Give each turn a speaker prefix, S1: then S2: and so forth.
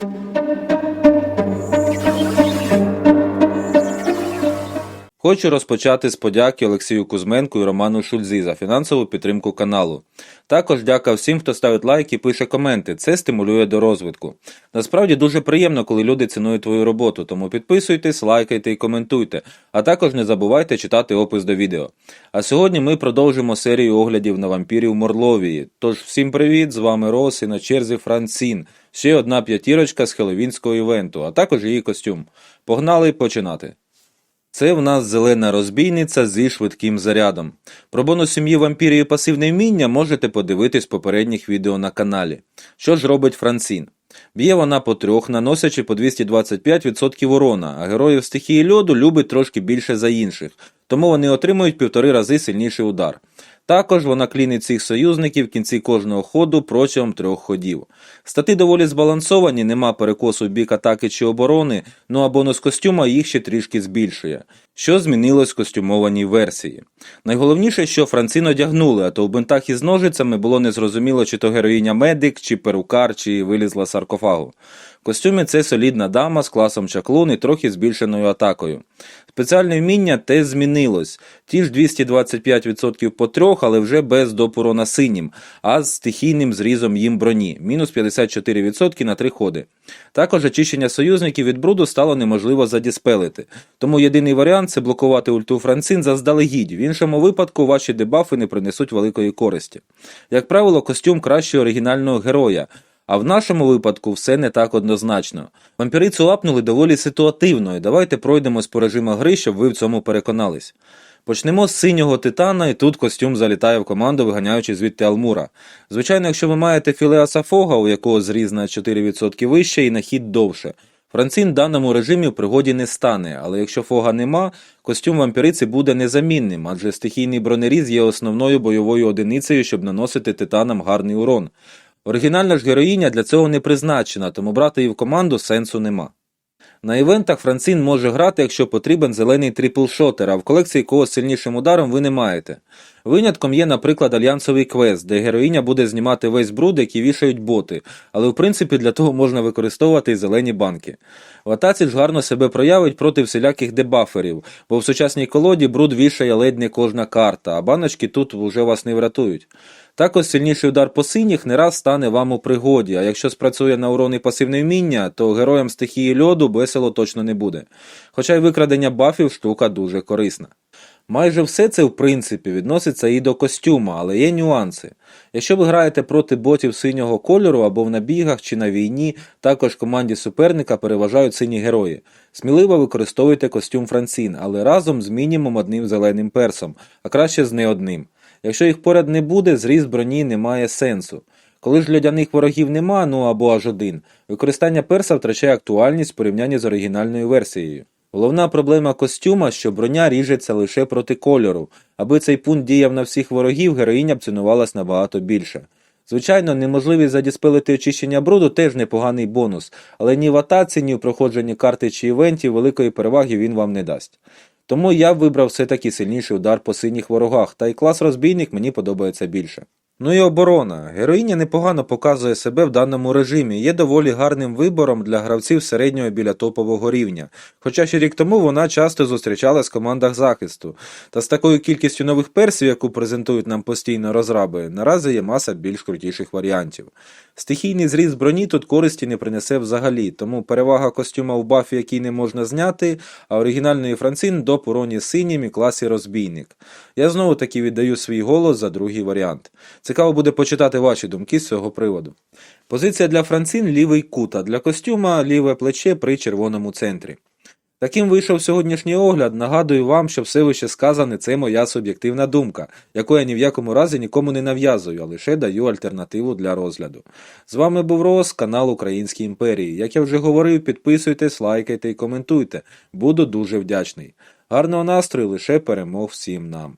S1: thank you. Хочу розпочати з подяки Олексію Кузьменку і Роману Шульзі за фінансову підтримку каналу. Також дяка всім, хто ставить лайк і пише коменти. Це стимулює до розвитку. Насправді дуже приємно, коли люди цінують твою роботу, тому підписуйтесь, лайкайте і коментуйте, а також не забувайте читати опис до відео. А сьогодні ми продовжимо серію оглядів на вампірів Морловії. Тож всім привіт, з вами Рос і на черзі Францін. Ще одна п'ятірочка з хеловінського івенту, а також її костюм. Погнали починати. Це в нас зелена розбійниця зі швидким зарядом. Про бонус сім'ї вампірів і пасивне вміння можете подивитись попередніх відео на каналі. Що ж робить Францін? Б'є вона по трьох, наносячи по 225% урона, а героїв стихії льоду любить трошки більше за інших, тому вони отримують півтори рази сильніший удар. Також вона клінить цих союзників в кінці кожного ходу протягом трьох ходів. Стати доволі збалансовані, нема перекосу в бік атаки чи оборони, ну а бонус костюма їх ще трішки збільшує. Що змінилось в костюмованій версії? Найголовніше, що Францин одягнули, а то в бинтах із ножицями було незрозуміло, чи то героїня медик, чи перукар, чи вилізла саркофагу. Костюмі це солідна дама з класом чаклун і трохи збільшеною атакою. Спеціальне вміння теж змінилось. Ті ж 225% по трьох, але вже без допору на синім, а з стихійним зрізом їм броні, мінус 54% на три ходи. Також очищення союзників від бруду стало неможливо задіспелити. Тому єдиний варіант це блокувати ульту Францин заздалегідь. В іншому випадку ваші дебафи не принесуть великої користі. Як правило, костюм краще оригінального героя. А в нашому випадку все не так однозначно. Вампірицю апнули доволі ситуативно, і давайте пройдемось по режимах гри, щоб ви в цьому переконались. Почнемо з синього титана, і тут костюм залітає в команду, виганяючи звідти Алмура. Звичайно, якщо ви маєте Філеаса Фога, у якого зріз на 4% вище і на хід довше. Францин в даному режимі в пригоді не стане, але якщо фога нема, костюм вампіриці буде незамінним, адже стихійний бронеріз є основною бойовою одиницею, щоб наносити титанам гарний урон. Оригінальна ж героїня для цього не призначена, тому брати її в команду сенсу нема. На івентах Францин може грати, якщо потрібен зелений трипл-шотер, а в колекції когось сильнішим ударом ви не маєте. Винятком є, наприклад, альянсовий квест, де героїня буде знімати весь бруд, який вішають боти, але в принципі для того можна використовувати і зелені банки. В атаці ж гарно себе проявить проти всіляких дебаферів, бо в сучасній колоді бруд вішає ледь не кожна карта, а баночки тут вже вас не врятують. Також сильніший удар по синіх не раз стане вам у пригоді, а якщо спрацює на урон пасивне вміння, то героям стихії льоду весело точно не буде. Хоча й викрадення бафів штука дуже корисна. Майже все це в принципі відноситься і до костюма, але є нюанси. Якщо ви граєте проти ботів синього кольору або в набігах чи на війні, також команді суперника переважають сині герої. Сміливо використовуйте костюм Францін, але разом з мінімум одним зеленим персом, а краще з не одним. Якщо їх поряд не буде, зріз броні не має сенсу. Коли ж льодяних ворогів нема, ну або аж один, використання перса втрачає актуальність в порівнянні з оригінальною версією. Головна проблема костюма, що броня ріжеться лише проти кольору. Аби цей пункт діяв на всіх ворогів, героїня б цінувалась набагато більше. Звичайно, неможливість задіспелити очищення бруду теж непоганий бонус, але ні в атаці, ні в проходженні карти чи івентів великої переваги він вам не дасть. Тому я вибрав все-таки сильніший удар по синіх ворогах, та й клас розбійник мені подобається більше. Ну і оборона. Героїня непогано показує себе в даному режимі, є доволі гарним вибором для гравців середнього біля топового рівня. Хоча ще рік тому вона часто зустрічалась в командах захисту. Та з такою кількістю нових персів, яку презентують нам постійно розраби, наразі є маса більш крутіших варіантів. Стихійний зріз броні тут користі не принесе взагалі, тому перевага костюма в бафі, який не можна зняти, а оригінальної Францин до пороні синім і класі розбійник. Я знову таки віддаю свій голос за другий варіант. Цікаво буде почитати ваші думки з цього приводу. Позиція для Францин лівий кут, а для костюма ліве плече при червоному центрі. Таким вийшов сьогоднішній огляд. Нагадую вам, що все вище сказане це моя суб'єктивна думка, яку я ні в якому разі нікому не нав'язую, а лише даю альтернативу для розгляду. З вами був Рос, канал Українській імперії. Як я вже говорив, підписуйтесь, лайкайте і коментуйте. Буду дуже вдячний. Гарного настрою, лише перемог всім нам.